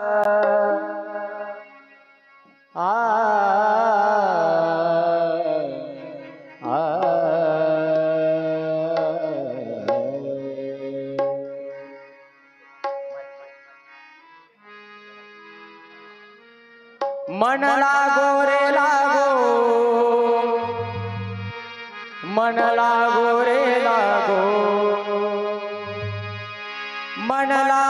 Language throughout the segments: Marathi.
मन लागो रे लागो मन लागो रे लागो मन लागो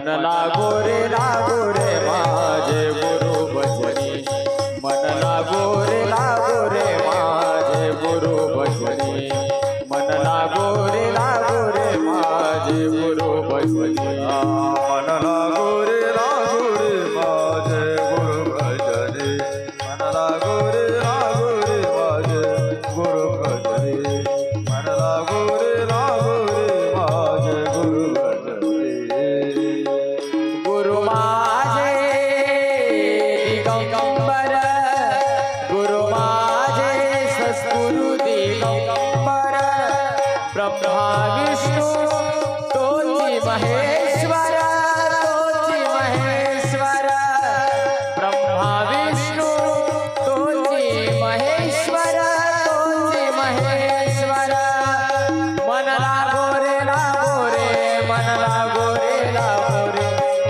मन लागो रे लागो रे माझे गुरु भजनी ब्रह्मा विष्णू तोची महेश्वर तोची महेश्वर। ब्रह्मा विष्णू तोची महेश्वर तोची महेश्वर। मन लागो रे लागो रे मन लागो रे लागो रे।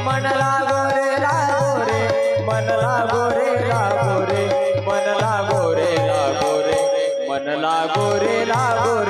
मन लागो रे लागो रे मन लागो रे लागो रे। मन लागो रे लागो रे मन लागो रे लागो रे।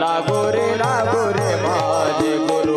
लागो रे लागो रे माझे गुरु